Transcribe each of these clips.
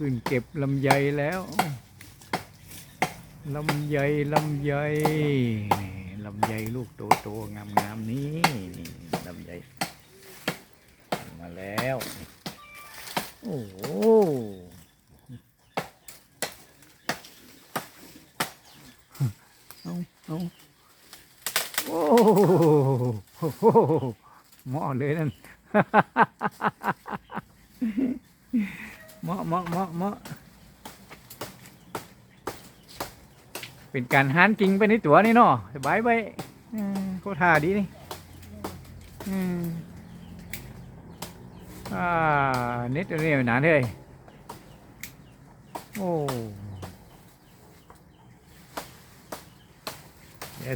ขึ้นเก็บลำไยแล้วลำไยลำไยนี่ลำไยลูกโตๆงามๆนี่นี่ลำไยมาแล้ว โอ้โหเอาเอาโอ้โหหมาะเลยนั่น เมาะเมาะเมาะเมาะเป็นการหานจริงไปในตัวนี่เนาะสบายไปโคตรท่าดีนี่อ่าเน็ตอันนี้หนาเลยโอ้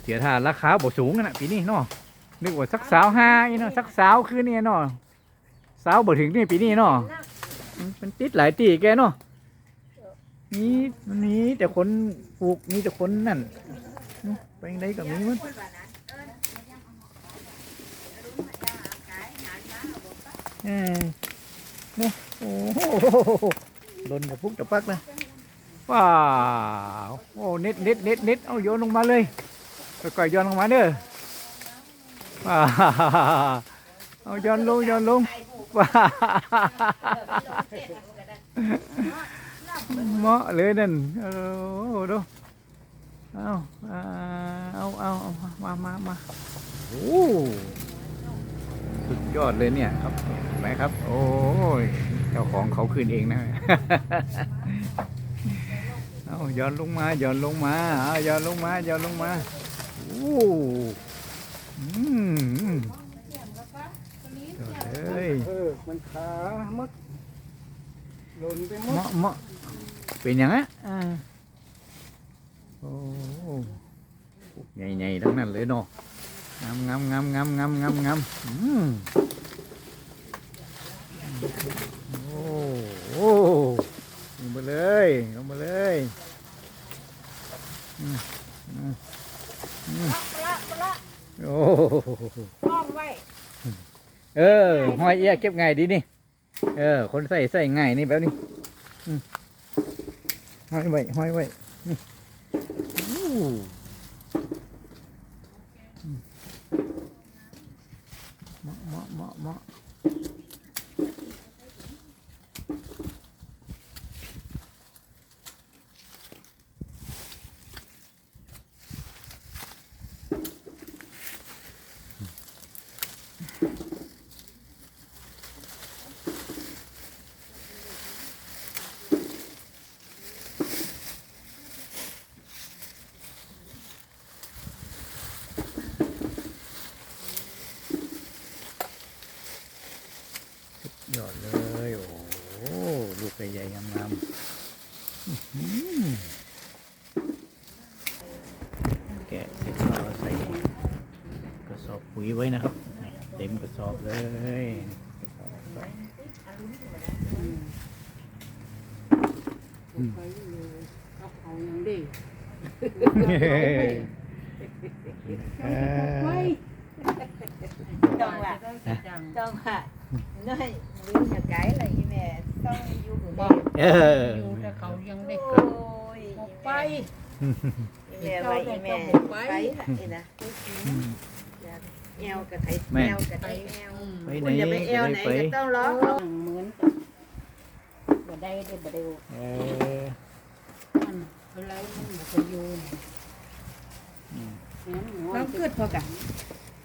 เสียท่าราคาบ่สูงนะปีนี้เนาะนึกว่าสักสาวห้าอีเนาะสักสาวคือนี่เนาะสาวบ่ถึงนี่ปีนี้เนาะ มันมันติดหลายตีแกเนาะนี่มันนี้แต่คนปลูกมีแต่คนนั่นไปไหนก็มีมันเออเนี่ยโอ้โหโดนกับพุกตะปักนะว้าวโอ้เน็ตเน็ตเน็ตเน็ตเอาโยนลงมาเลยก่อยๆโยนลงมาเด้อว้าวเอาโยนลงโยนลงว้าว เหมาะเลยนั่นเออดูเอาเอาเอามามามาโอ้สุดยอดเลยเนี่ยครับเห็นไหมครับ โอ้ยเจ้าของเขาคืนเองนะเอาย้อนลงมาย้อนลงมาเอาย้อนลงมาย้อนลงมาโอ้มยอดเลย เออ มั นขามัดหล่นไปหมเหดมาะเหมาะเป็นอย่างนั้นอ่าโอ้ใหญ่ๆทั้งนั้นเลยเนาะงามงามงามงามงามงามงามอืมโอ้โหลงมาเลยลงมาเลยอืมอืมอืมละละโอ้ห้องไว้ เออห้อยเอี้ยเก็บง่ายดีนี่ เออ คนใส่ใส่ง่ายนี่แบบนี้ห้อยไว้ห้อยไว้นี่อู้อืมเหมาะเหมาะเหมาะ หมาะยอดเลย โอ้โหลูกใหญ่ๆงามๆอื้อหือแกะเสร็จก็เอาใส่กระสอบปุ๋ยไว้นะครับนี่เต็มกระสอบเลยกระสอบใส่เอาอย่างดีเฮ้ยจองละจองละ น้อยลืมจะไกลเลยอีแม่ต้องอยู่กับแม่เอออยู่แต่เขายังเด็กโอ้ยออกไปอีแม่ไว้อีแม่ไปละนี่นะแอวกับไทยแอวกับไทยแอวไปไหนคุณอย่าไปแอวไหนไปก็ต้องร้องเหมือนกับบ่ได้ได้บ่ได้เออมันอะไรมันบ่เคยอยู่อืมเราเกิดพอกัน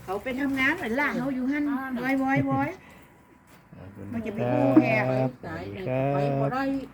เขาไปทำงานเหมือนล่างเขาอยู่หั่นวอยวอยวอยขอบคุณ มันจะไปคกู้รับแขกสวัสตายดีเลยครัไปบ่บได้